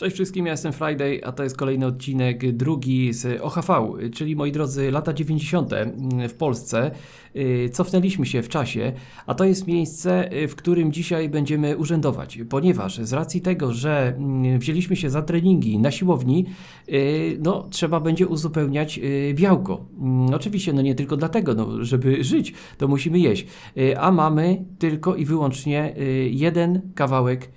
Cześć wszystkim, ja jestem Friday, a to jest kolejny odcinek, drugi z OHV, czyli moi drodzy, lata 90. w Polsce. Yy, Cofnęliśmy się w czasie, a to jest miejsce, yy, w którym dzisiaj będziemy urzędować, ponieważ z racji tego, że mm, wzięliśmy się za treningi na siłowni, yy, no trzeba będzie uzupełniać białko. Mm, Oczywiście, no nie tylko dlatego, no, żeby żyć, to musimy jeść, a mamy tylko i wyłącznie jeden kawałek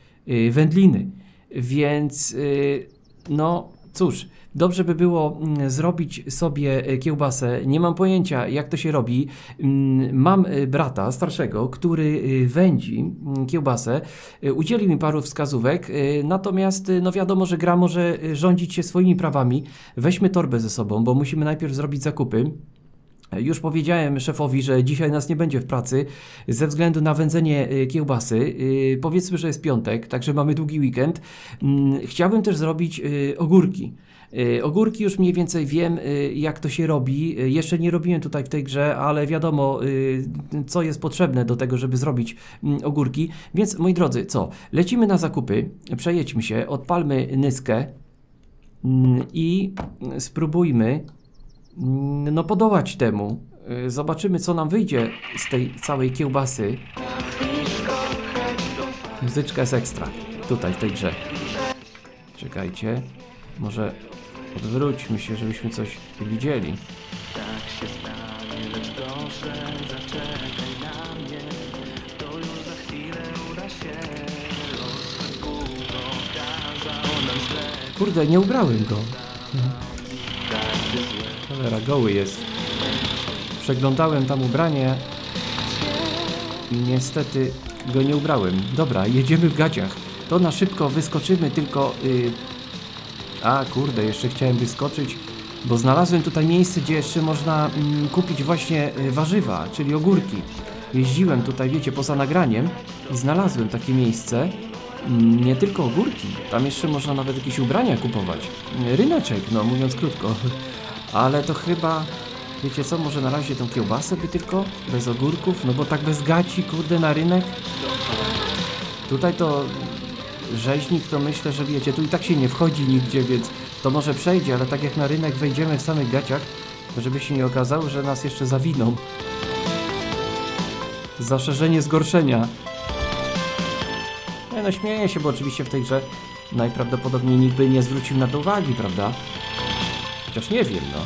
wędliny. Więc y, no cóż, dobrze by było mm, zrobić sobie y, kiełbasę. Nie mam pojęcia, jak to się robi. Mm, Mam y, brata starszego, który y, wędzi mm, kiełbasę. Udzielił mi paru wskazówek, natomiast no wiadomo, że gra może rządzić się swoimi prawami. Weźmy torbę ze sobą, bo musimy najpierw zrobić zakupy. Już powiedziałem szefowi, że dzisiaj nas nie będzie w pracy ze względu na wędzenie y, kiełbasy. Y, Powiedzmy, że jest piątek, także mamy długi weekend. Mm, Chciałbym też zrobić y, ogórki. Ogórki już mniej więcej wiem, jak to się robi. Jeszcze nie robiłem tutaj w tej grze, ale wiadomo, co jest potrzebne do tego, żeby zrobić mm, ogórki. Więc moi drodzy, co? Lecimy na zakupy, przejedźmy się, odpalmy nyskę mm, i spróbujmy no podołać temu. Y, Zobaczymy, co nam wyjdzie z tej całej kiełbasy. Muzyczka jest ekstra. Tutaj, w tej grze. Czekajcie. Może odwróćmy się, żebyśmy coś widzieli. Kurde, nie ubrałem go. Cholera, goły jest. Przeglądałem tam ubranie i niestety go nie ubrałem. Dobra, jedziemy w gaciach. To na szybko wyskoczymy, tylko... y, A, kurde, jeszcze chciałem wyskoczyć, bo znalazłem tutaj miejsce, gdzie jeszcze można mm, kupić właśnie y, warzywa, czyli ogórki. Jeździłem tutaj, wiecie, poza nagraniem i znalazłem takie miejsce. Mm, Nie tylko ogórki, tam jeszcze można nawet jakieś ubrania kupować. Ryneczek, no mówiąc krótko. Ale to chyba, wiecie co, może na razie tą kiełbasę by tylko, bez ogórków, no bo tak bez gaci, kurde, na rynek. Tutaj to rzeźnik, to myślę, że wiecie, tu i tak się nie wchodzi nigdzie, więc to może przejdzie, ale tak jak na rynek wejdziemy w samych gaciach, żeby się nie okazało, że nas jeszcze zawiną. Zaszerzenie zgorszenia. No, śmieję się, bo oczywiście w tej grze najprawdopodobniej nikt by nie zwrócił na to uwagi, prawda? Chociaż nie wiem, no.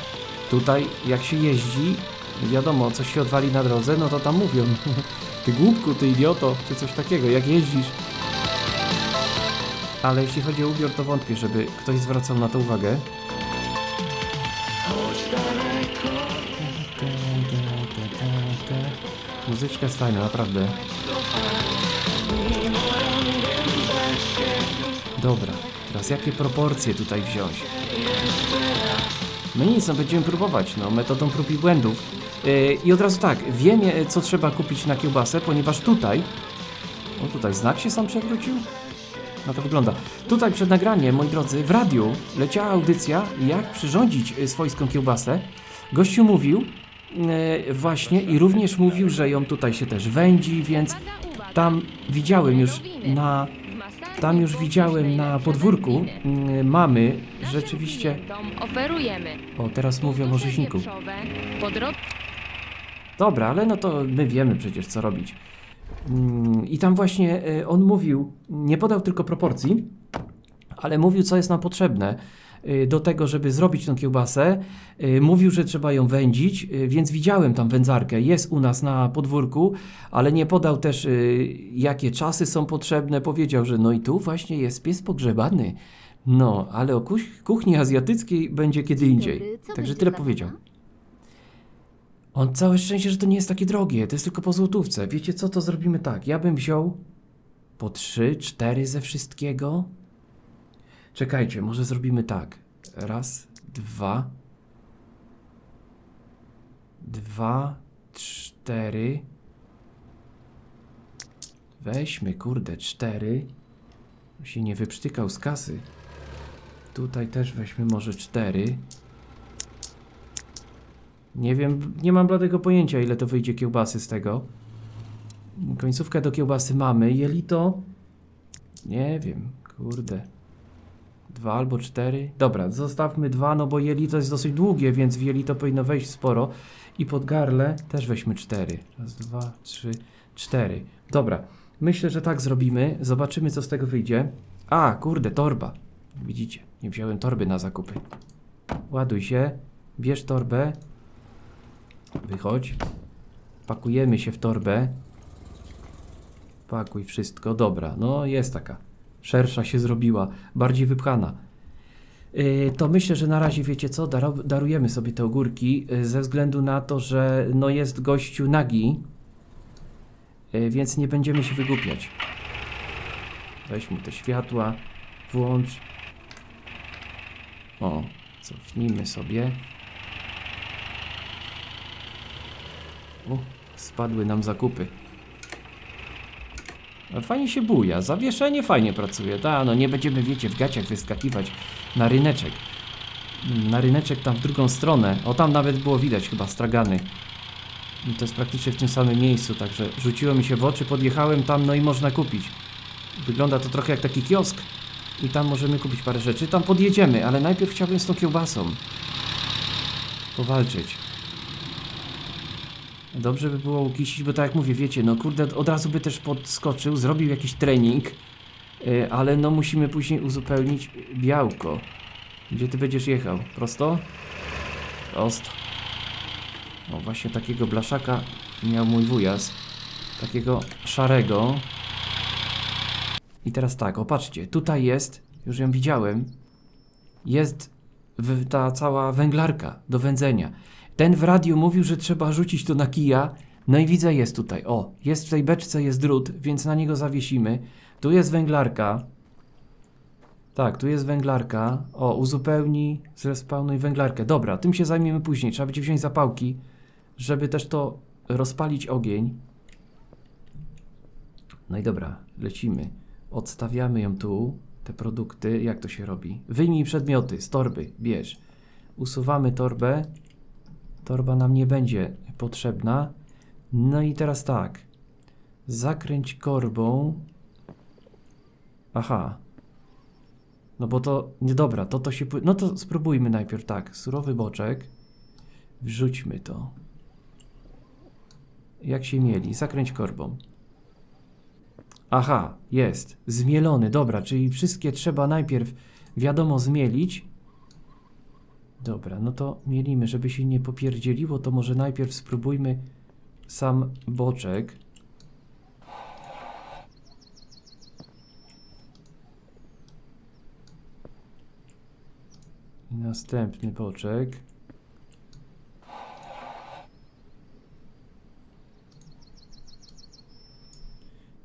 Tutaj jak się jeździ, wiadomo, coś się odwali na drodze, no to tam mówią. Ty głupku, ty idioto, czy coś takiego, jak jeździsz. Ale jeśli chodzi o ubiór, to wątpię, żeby ktoś zwracał na to uwagę. Muzyczka jest fajna, naprawdę. Dobra, teraz jakie proporcje tutaj wziąć? No nic, no będziemy próbować, no, metodą prób i błędów. Yy, I od razu tak, wiem e, co trzeba kupić na kiełbasę, ponieważ tutaj... O, tutaj znak się sam przewrócił? No to wygląda. Tutaj przed nagraniem, moi drodzy, w radiu leciała audycja, jak przyrządzić e, swojską kiełbasę. Gościu mówił e, właśnie i również mówił, że ją tutaj się też wędzi, więc tam widziałem już na tam już widziałem na podwórku mm, mamy rzeczywiście. Dom oferujemy. O, teraz mówią o rzeźniku. Wieprzowe, Po drodze Dobra, ale no to my wiemy przecież co robić. Mm, I tam właśnie e, on mówił, nie podał tylko proporcji, ale mówił co jest nam potrzebne do tego, żeby zrobić tą kiełbasę. E, Mówił, że trzeba ją wędzić, e, więc widziałem tam wędzarkę. Jest u nas na podwórku, ale nie podał też jakie czasy są potrzebne. Powiedział, że no i tu właśnie jest pies pogrzebany. No, ale o kuch- kuchni azjatyckiej będzie kiedy indziej. Także tyle powiedział. On całe szczęście, że to nie jest takie drogie, to jest tylko po złotówce. Wiecie co, to zrobimy tak. Ja bym wziął po trzy, cztery ze wszystkiego. Czekajcie, może zrobimy tak. Raz, dwa. Dwa, cztery. Weźmy, kurde, cztery. Się nie wyprztykał z kasy. Tutaj też weźmy może cztery. Nie wiem, nie mam bladego pojęcia, ile to wyjdzie kiełbasy z tego. Końcówkę do kiełbasy mamy. Jelito? Nie wiem, kurde. Dwa albo cztery. Dobra, zostawmy dwa, no bo jelito jest dosyć długie, więc w jelito powinno wejść sporo. I pod garle też weźmy cztery. Raz, dwa, trzy, cztery. Dobra, myślę, że tak zrobimy. Zobaczymy, co z tego wyjdzie. A, kurde, torba. Widzicie, nie wziąłem torby na zakupy. Ładuj się, bierz torbę. Wychodź. Pakujemy się w torbę. Pakuj wszystko. Dobra, no jest taka. Szersza się zrobiła, bardziej wypchana. Yy, to myślę, że na razie wiecie co, darujemy sobie te ogórki yy, ze względu na to, że no jest gościu nagi, yy, więc nie będziemy się wygłupiać. Weź mu te światła, włącz. O, cofnijmy sobie. O, spadły nam zakupy. A Fajnie się buja, zawieszenie fajnie pracuje. Ta, no nie będziemy, wiecie, w gaciach wyskakiwać na ryneczek. Na ryneczek tam w drugą stronę. O, tam nawet było widać chyba stragany. I To jest praktycznie w tym samym miejscu, także rzuciło mi się w oczy, podjechałem tam, no i można kupić. Wygląda to trochę jak taki kiosk. I tam możemy kupić parę rzeczy. Tam podjedziemy, ale najpierw chciałbym z tą kiełbasą powalczyć. Dobrze by było ukisić, bo tak jak mówię, wiecie, no kurde, od razu by też podskoczył, zrobił jakiś trening, yy, ale no musimy później uzupełnić białko. Gdzie ty będziesz jechał? Prosto? Prosto. O, właśnie takiego blaszaka miał mój wujas. Takiego szarego. I teraz tak, opatrzcie, tutaj jest, już ją widziałem, jest ta cała węglarka do wędzenia. Ten w radiu mówił, że trzeba rzucić to na kija. No i widzę, jest tutaj. O, jest w tej beczce, jest drut, więc na niego zawiesimy. Tu jest węglarka. Tak, tu jest węglarka. O, uzupełni, zrespawnuj węglarkę. Dobra, tym się zajmiemy później. Trzeba będzie wziąć zapałki, żeby też to rozpalić ogień. No i dobra, lecimy. Odstawiamy ją tu, te produkty. Jak to się robi? Wyjmij przedmioty z torby, bierz. Usuwamy torbę. Torba nam nie będzie potrzebna. No i teraz tak. Zakręć korbą. Aha. No bo to niedobra, to to się. No to spróbujmy najpierw tak. Surowy boczek. Wrzućmy to. Jak się mieli? Zakręć korbą. Aha, jest. Zmielony, dobra, czyli wszystkie trzeba najpierw, wiadomo, zmielić. Dobra, no to mielimy, żeby się nie popierdzieliło, to może najpierw spróbujmy sam boczek. I następny boczek.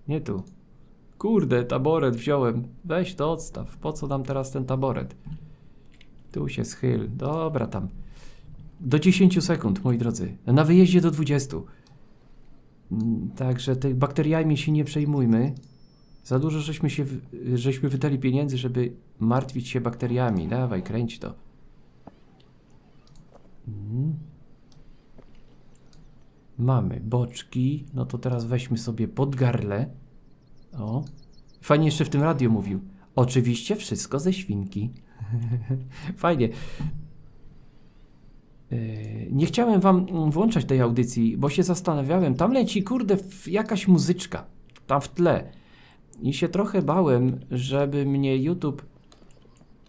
Nie tu. Kurde, taboret wziąłem. Weź to odstaw. Po co nam teraz ten taboret? Tu się schyl. Dobra, tam. Do 10 sekund, moi drodzy. Na wyjeździe do 20. Mm, Także tych bakteriami się nie przejmujmy. Za dużo żeśmy się, żeśmy wydali pieniędzy, żeby martwić się bakteriami. Dawaj, kręć to. Mm. Mamy boczki. No to teraz weźmy sobie pod garle. O. Fajnie jeszcze w tym radiu mówił. Oczywiście wszystko ze świnki. Fajnie. Yy, Nie chciałem wam włączać tej audycji, bo się zastanawiałem. Tam leci, kurde, jakaś muzyczka. Tam w tle. I się trochę bałem, żeby mnie YouTube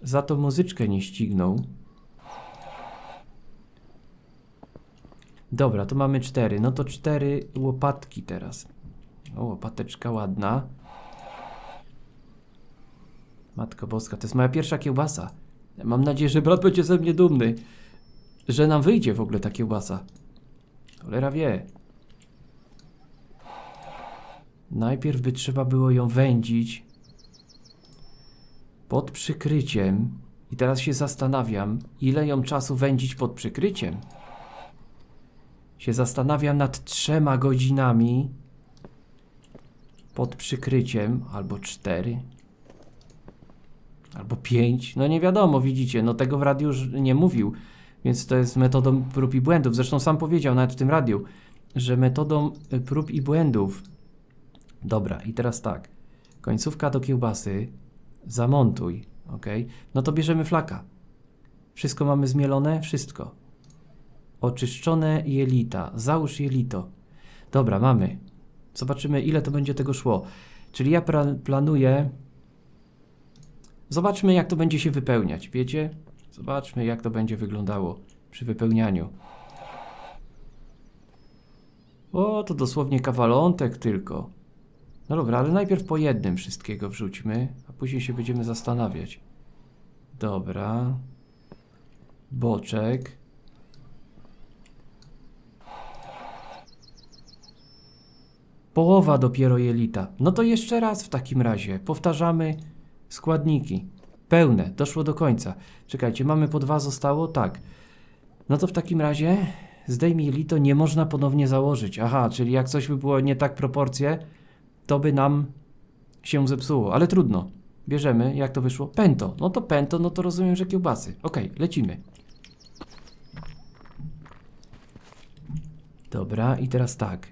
za tą muzyczkę nie ścignął. Dobra, to mamy cztery. No to cztery łopatki teraz. O, łopateczka ładna. Matko Boska, to jest moja pierwsza kiełbasa. Mam nadzieję, że brat będzie ze mnie dumny, że nam wyjdzie w ogóle ta kiełbasa. Cholera wie. Najpierw by trzeba było ją wędzić pod przykryciem. I teraz się zastanawiam, ile ją czasu wędzić pod przykryciem. Się zastanawiam nad trzema godzinami pod przykryciem, albo cztery, albo pięć. No nie wiadomo, widzicie, no tego w radiu nie mówił, więc to jest metodą prób i błędów. Zresztą sam powiedział nawet w tym radiu, że metodą y, prób i błędów. Dobra, i teraz tak. Końcówka do kiełbasy. Zamontuj. ok? No to bierzemy flaka. Wszystko mamy zmielone? Wszystko. Oczyszczone jelita. Załóż jelito. Dobra, mamy. Zobaczymy, ile to będzie tego szło. Czyli ja planuję. Zobaczmy, jak to będzie się wypełniać. Wiecie? Zobaczmy, jak to będzie wyglądało przy wypełnianiu. O, to dosłownie kawalątek tylko. No dobra, ale najpierw po jednym wszystkiego wrzućmy, a później się będziemy zastanawiać. Dobra. Boczek. Połowa dopiero jelita. No to jeszcze raz w takim razie. Powtarzamy składniki. Pełne, doszło do końca. Czekajcie, mamy po dwa zostało? Tak. No to w takim razie zdejmij jelito, nie można ponownie założyć. Aha, czyli jak coś by było nie tak proporcje, to by nam się zepsuło. Ale trudno. Bierzemy, jak to wyszło? Pento. No to pento, no to rozumiem, że kiełbasy. Okej, lecimy. Dobra, i teraz tak.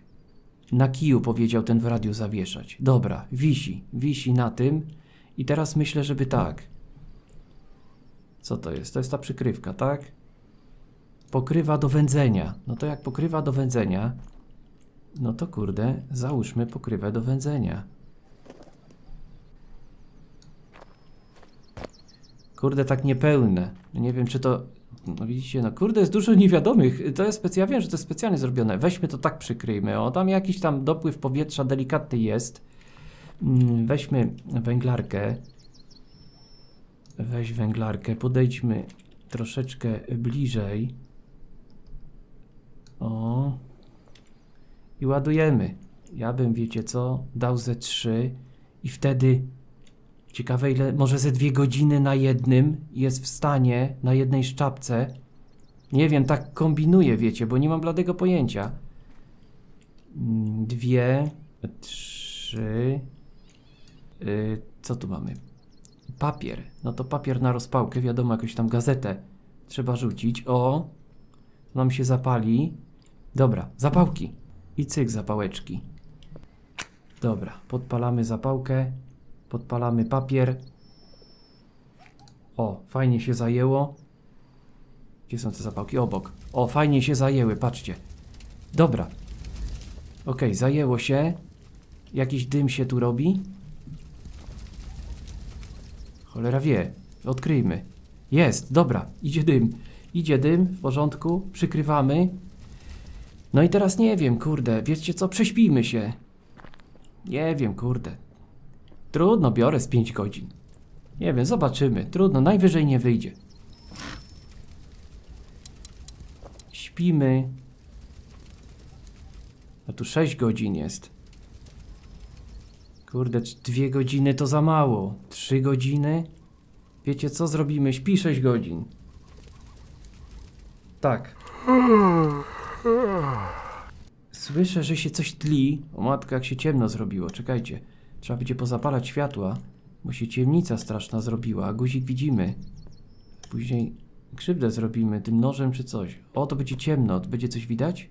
Na kiju powiedział ten w radiu zawieszać. Dobra, wisi, wisi na tym. I teraz myślę, żeby tak. Co to jest? To jest ta przykrywka, tak? Pokrywa do wędzenia. No to jak pokrywa do wędzenia, no to kurde, załóżmy pokrywę do wędzenia. Kurde, tak niepełne. Nie wiem, czy to. No widzicie, no kurde, jest dużo niewiadomych. To jest specjalnie, wiem, że to jest specjalnie zrobione. Weźmy to tak przykryjmy. O, tam jakiś tam dopływ powietrza delikatny jest. Mm, Weźmy węglarkę. Weź węglarkę, podejdźmy troszeczkę bliżej. O. I ładujemy. Ja bym, wiecie co, dał ze 3 i wtedy ciekawe ile, może ze dwie godziny na jednym jest w stanie, na jednej szczapce. Nie wiem, tak kombinuję, wiecie, bo nie mam bladego pojęcia. Mm, Dwie, trzy. Yy, co tu mamy? Papier. No to papier na rozpałkę, wiadomo, jakąś tam gazetę trzeba rzucić. O, nam się zapali. Dobra, zapałki. I cyk zapałeczki. Dobra, podpalamy zapałkę. Podpalamy papier. O, fajnie się zajęło. Gdzie są te zapałki? Obok. O, fajnie się zajęły, patrzcie. Dobra. Okej, zajęło się. Jakiś dym się tu robi. Cholera wie. Odkryjmy. Jest, dobra, idzie dym. Idzie dym, w porządku, przykrywamy. No i teraz nie wiem, kurde, wiecie co, prześpijmy się. Nie wiem, kurde. Trudno, biorę z 5 godzin. Nie wiem, zobaczymy. Trudno, najwyżej nie wyjdzie. Śpimy. A tu 6 godzin jest. Kurde, 2 godziny to za mało. 3 godziny? Wiecie co zrobimy? Śpi 6 godzin. Tak. Słyszę, że się coś tli. O matko, jak się ciemno zrobiło. Czekajcie. Trzeba będzie pozapalać światła, bo się ciemnica straszna zrobiła, a guzik widzimy. Później krzywdę zrobimy tym nożem czy coś. O, to będzie ciemno. To będzie coś widać?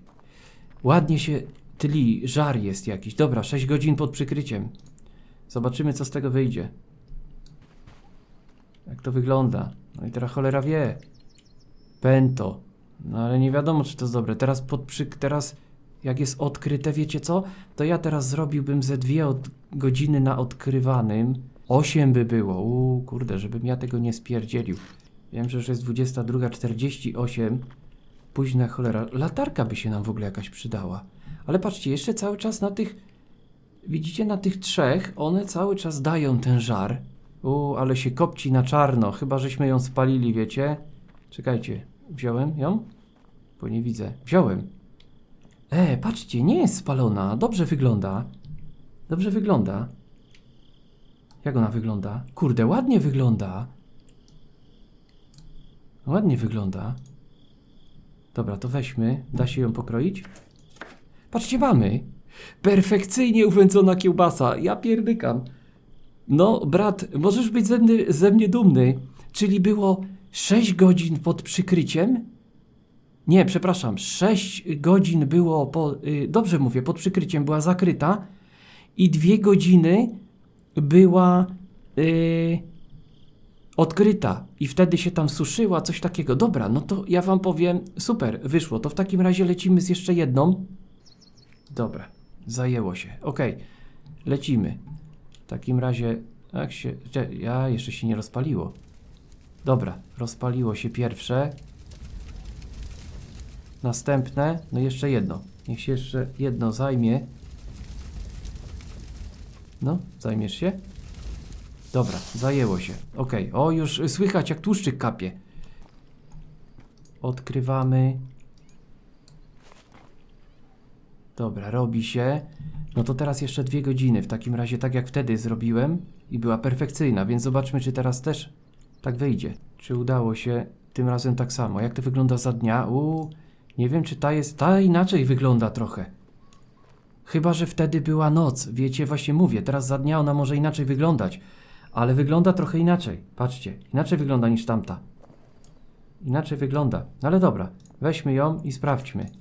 Ładnie się tli. Żar jest jakiś. Dobra, 6 godzin pod przykryciem. Zobaczymy, co z tego wyjdzie. Jak to wygląda. No i teraz cholera wie. Pento. No ale nie wiadomo, czy to jest dobre. Teraz pod przyk... Teraz jak jest odkryte, wiecie co? To ja teraz zrobiłbym ze dwie od... godziny na odkrywanym. Osiem by było. Uuu, kurde, żebym ja tego nie spierdzielił. Wiem, że już jest 22.48. Późna cholera. Latarka by się nam w ogóle jakaś przydała. Ale patrzcie, jeszcze cały czas na tych... Widzicie, na tych trzech one cały czas dają ten żar. U, ale się kopci na czarno. Chyba, żeśmy ją spalili, wiecie? Czekajcie. Wziąłem ją? Bo nie widzę. Wziąłem. E, patrzcie, nie jest spalona. Dobrze wygląda. Dobrze wygląda. Jak ona wygląda? Kurde, ładnie wygląda. Ładnie wygląda. Dobra, to weźmy. Da się ją pokroić? Patrzcie, mamy. Perfekcyjnie uwędzona kiełbasa. Ja pierdykam. No, brat, możesz być ze mnie, ze mnie dumny. Czyli było 6 godzin pod przykryciem? Nie, przepraszam, 6 godzin było po. Y, dobrze mówię, pod przykryciem była zakryta i 2 godziny była. Y, odkryta i wtedy się tam suszyła, coś takiego. Dobra, no to ja wam powiem, super, wyszło. To w takim razie lecimy z jeszcze jedną. Dobra, zajęło się. Okej, lecimy. W takim razie, jak się. Ja jeszcze się nie rozpaliło. Dobra, rozpaliło się pierwsze. Następne, no jeszcze jedno. Niech się jeszcze jedno zajmie. No, zajmiesz się? Dobra, zajęło się. Okej, o już słychać jak tłuszczyk kapie. Odkrywamy. Dobra, robi się. No to teraz jeszcze dwie godziny. W takim razie, tak jak wtedy zrobiłem i była perfekcyjna, więc zobaczmy, czy teraz też tak wyjdzie. Czy udało się tym razem tak samo? Jak to wygląda za dnia? Uuu, nie wiem, czy ta jest. Ta inaczej wygląda trochę. Chyba, że wtedy była noc. Wiecie, właśnie mówię, teraz za dnia ona może inaczej wyglądać, ale wygląda trochę inaczej. Patrzcie, inaczej wygląda niż tamta. Inaczej wygląda. No ale dobra, weźmy ją i sprawdźmy.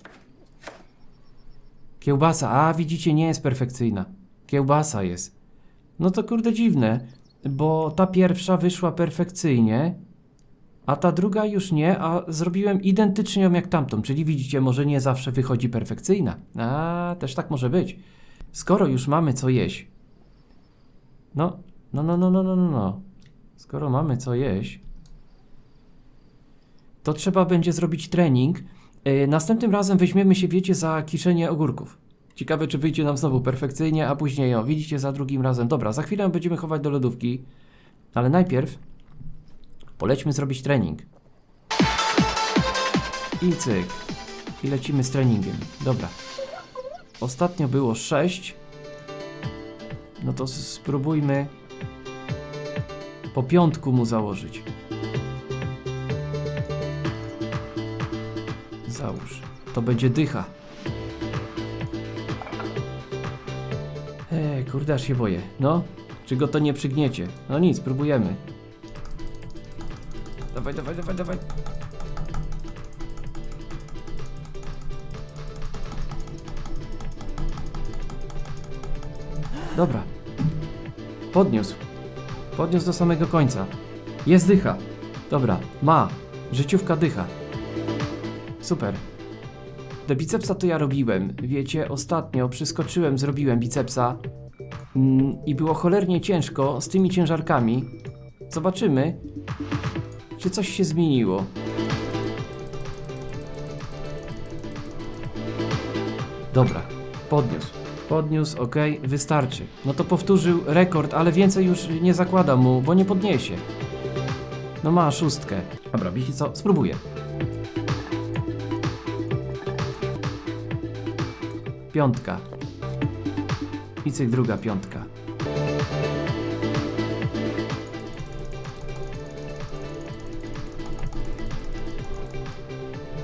Kiełbasa, a widzicie, nie jest perfekcyjna. Kiełbasa jest. No to kurde dziwne, bo ta pierwsza wyszła perfekcyjnie, a ta druga już nie, a zrobiłem identycznie ją jak tamtą, czyli widzicie, może nie zawsze wychodzi perfekcyjna. A, też tak może być. Skoro już mamy co jeść. No, no, no, no, no, no, no, no. Skoro mamy co jeść, to trzeba będzie zrobić trening. Yy, następnym razem weźmiemy się, wiecie, za kiszenie ogórków. Ciekawe, czy wyjdzie nam znowu perfekcyjnie, a później, o, widzicie, za drugim razem. Dobra, za chwilę będziemy chować do lodówki, ale najpierw polećmy zrobić trening. I cyk. I lecimy z treningiem. Dobra. Ostatnio było 6. No to spróbujmy po piątku mu założyć. Załóż. To będzie dycha. Ej, kurde, aż się boję. No, czy go to nie przygniecie? No nic, próbujemy. Dawaj, dawaj, dawaj, dawaj. Dobra. Podniósł. Podniósł do samego końca. Jest dycha. Dobra, ma. Życiówka dycha. Super. Do bicepsa to ja robiłem. Wiecie, ostatnio przyskoczyłem, zrobiłem bicepsa. Mm, I było cholernie ciężko z tymi ciężarkami. Zobaczymy, czy coś się zmieniło. Dobra, podniósł. Podniósł, ok, wystarczy. No to powtórzył rekord, ale więcej już nie zakłada mu, bo nie podniesie. No ma szóstkę. Dobra, wiecie co? Spróbuję. Piątka. I cyk druga piątka.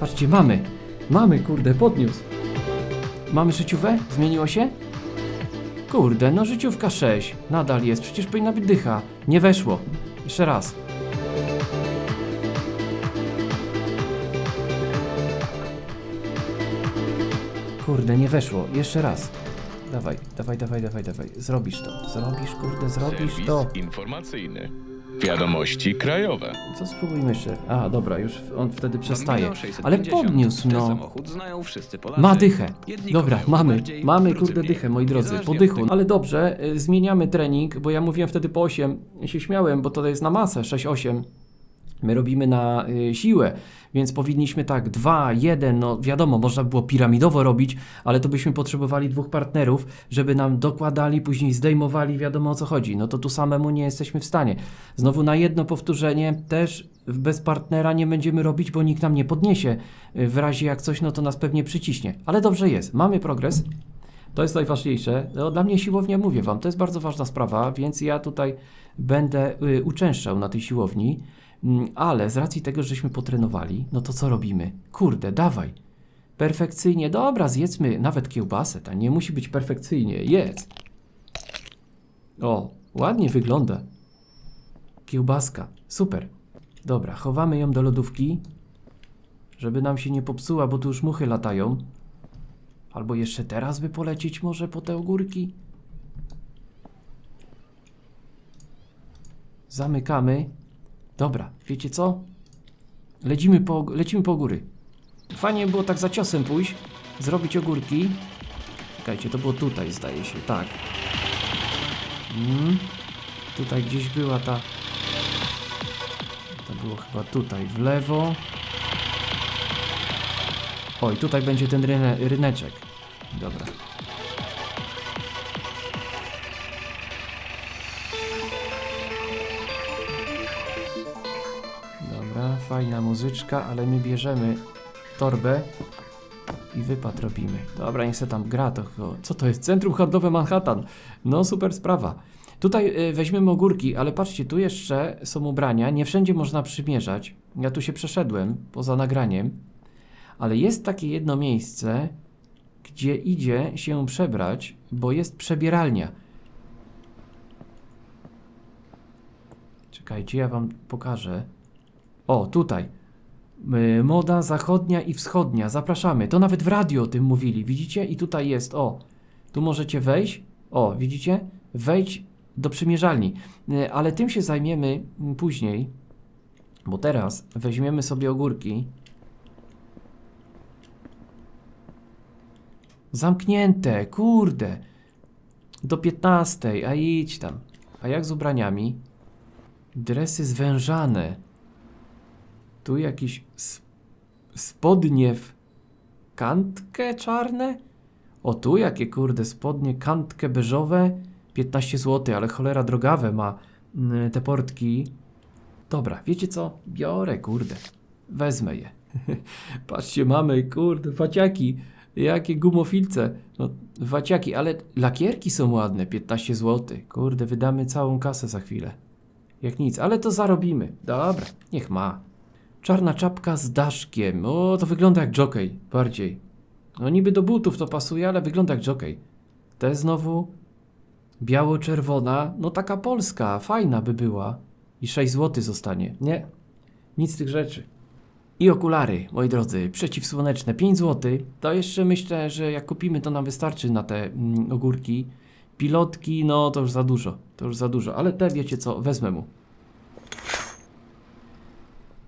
Patrzcie, mamy. Mamy, kurde, podniósł. Mamy życiówę? Zmieniło się? Kurde, no życiówka 6. Nadal jest, przecież powinna być dycha. Nie weszło. Jeszcze raz. Kurde, nie weszło. Jeszcze raz. Dawaj, dawaj, dawaj, dawaj, dawaj. Zrobisz to. Zrobisz, kurde, zrobisz Serwis to. informacyjny. Wiadomości krajowe. Co spróbujmy jeszcze? A, dobra, już on wtedy przestaje. Ale podniósł, no. Ma dychę. Dobra, mamy. Mamy kurde dychę, moi drodzy. Po dychu. Ale dobrze, y, zmieniamy trening, bo ja mówiłem wtedy po 8. Się śmiałem, bo to jest na masę 6-8. My robimy na y, siłę, więc powinniśmy tak 2, 1, no wiadomo, można by było piramidowo robić, ale to byśmy potrzebowali dwóch partnerów, żeby nam dokładali, później zdejmowali, wiadomo o co chodzi. No to tu samemu nie jesteśmy w stanie. Znowu na jedno powtórzenie też bez partnera nie będziemy robić, bo nikt nam nie podniesie. Y, W razie jak coś, no to nas pewnie przyciśnie. Ale dobrze jest, mamy progres. To jest najważniejsze. No, dla mnie siłownia, mówię Wam, to jest bardzo ważna sprawa, więc ja tutaj będę y, uczęszczał na tej siłowni, ale z racji tego, żeśmy potrenowali, no to co robimy? Kurde, dawaj. Perfekcyjnie, dobra, zjedzmy nawet kiełbasę, ta nie musi być perfekcyjnie, jedz. O, ładnie wygląda. Kiełbaska, super. Dobra, chowamy ją do lodówki, żeby nam się nie popsuła, bo tu już muchy latają. Albo jeszcze teraz by polecieć może po te ogórki? Zamykamy. Dobra, wiecie co? Lecimy po, lecimy po góry. Fajnie było tak za ciosem pójść, zrobić ogórki. Czekajcie, to było tutaj, zdaje się, tak. Mm. Tutaj gdzieś była ta... To było chyba tutaj, w lewo. Oj, tutaj będzie ten ryne, ryneczek. Dobra. Fajna muzyczka, ale my bierzemy torbę i wypad robimy. Dobra, niech se tam gra to. Co to jest? Centrum Handlowe Manhattan. No super sprawa. Tutaj y, weźmiemy ogórki, ale patrzcie, tu jeszcze są ubrania. Nie wszędzie można przymierzać. Ja tu się przeszedłem poza nagraniem, ale jest takie jedno miejsce, gdzie idzie się przebrać, bo jest przebieralnia. Czekajcie, ja wam pokażę. O, tutaj. Y, Moda zachodnia i wschodnia. Zapraszamy. To nawet w radio o tym mówili. Widzicie? I tutaj jest. O, tu możecie wejść. O, widzicie? Wejdź do przymierzalni. Y, Ale tym się zajmiemy mm, później, bo teraz weźmiemy sobie ogórki. Zamknięte, kurde. Do 15, a idź tam. A jak z ubraniami? Dresy zwężane. Tu spodnie w kantkę czarne? O tu jakie kurde spodnie, kantkę beżowe, 15 zł, ale cholera drogawe ma mm, te portki. Dobra, wiecie co? Biorę, kurde. Wezmę je. Patrzcie, mamy, kurde, faciaki. Jakie gumofilce. No, faciaki, ale lakierki są ładne, 15 zł. Kurde, wydamy całą kasę za chwilę. Jak nic, ale to zarobimy. Dobra, niech ma. Czarna czapka z daszkiem. O, to wygląda jak jockey, bardziej. No niby do butów to pasuje, ale wygląda jak jockey. Te znowu biało-czerwona, no taka polska, fajna by była. I 6 zł zostanie. Nie, nic z tych rzeczy. I okulary, moi drodzy, przeciwsłoneczne, 5 zł. To jeszcze myślę, że jak kupimy, to nam wystarczy na te mm, ogórki. Pilotki, no to już za dużo, to już za dużo, ale te wiecie co, wezmę mu.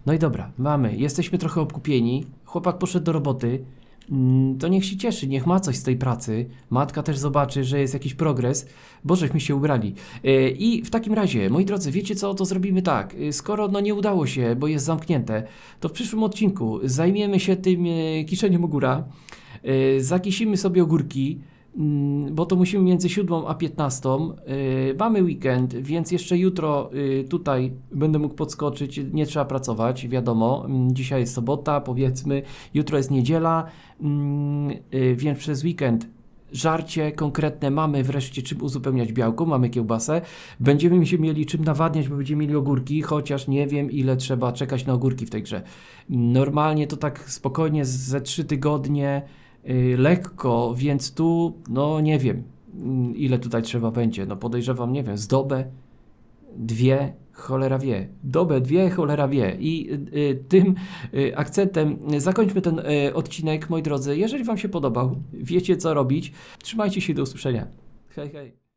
No i dobra, mamy, jesteśmy trochę obkupieni. Chłopak poszedł do roboty. Mm, To niech się cieszy, niech ma coś z tej pracy. Matka też zobaczy, że jest jakiś progres, bo żeśmy się ubrali. E, I w takim razie, moi drodzy, wiecie co, to zrobimy tak. E, Skoro no nie udało się, bo jest zamknięte, to w przyszłym odcinku zajmiemy się tym e, kiszeniem ogóra. Zakisimy sobie ogórki. Mm, bo to musimy między 7 a 15. Yy, mamy weekend, więc jeszcze jutro yy, tutaj będę mógł podskoczyć. Nie trzeba pracować, wiadomo. Mm, Dzisiaj jest sobota, powiedzmy, jutro jest niedziela, mm, yy, więc przez weekend żarcie konkretne mamy wreszcie czym uzupełniać białko, mamy kiełbasę. Będziemy się mieli czym nawadniać, bo będziemy mieli ogórki, chociaż nie wiem ile trzeba czekać na ogórki w tej grze. Normalnie to tak spokojnie ze 3 tygodnie y, lekko, więc tu, no nie wiem, mm, ile tutaj trzeba będzie. No podejrzewam, nie wiem, z dobę, dwie, cholera wie. Dobę, dwie, cholera wie. I y, y, tym y, akcentem zakończmy ten y, odcinek, moi drodzy. Jeżeli Wam się podobał, wiecie co robić. Trzymajcie się, do usłyszenia. Hej, hej.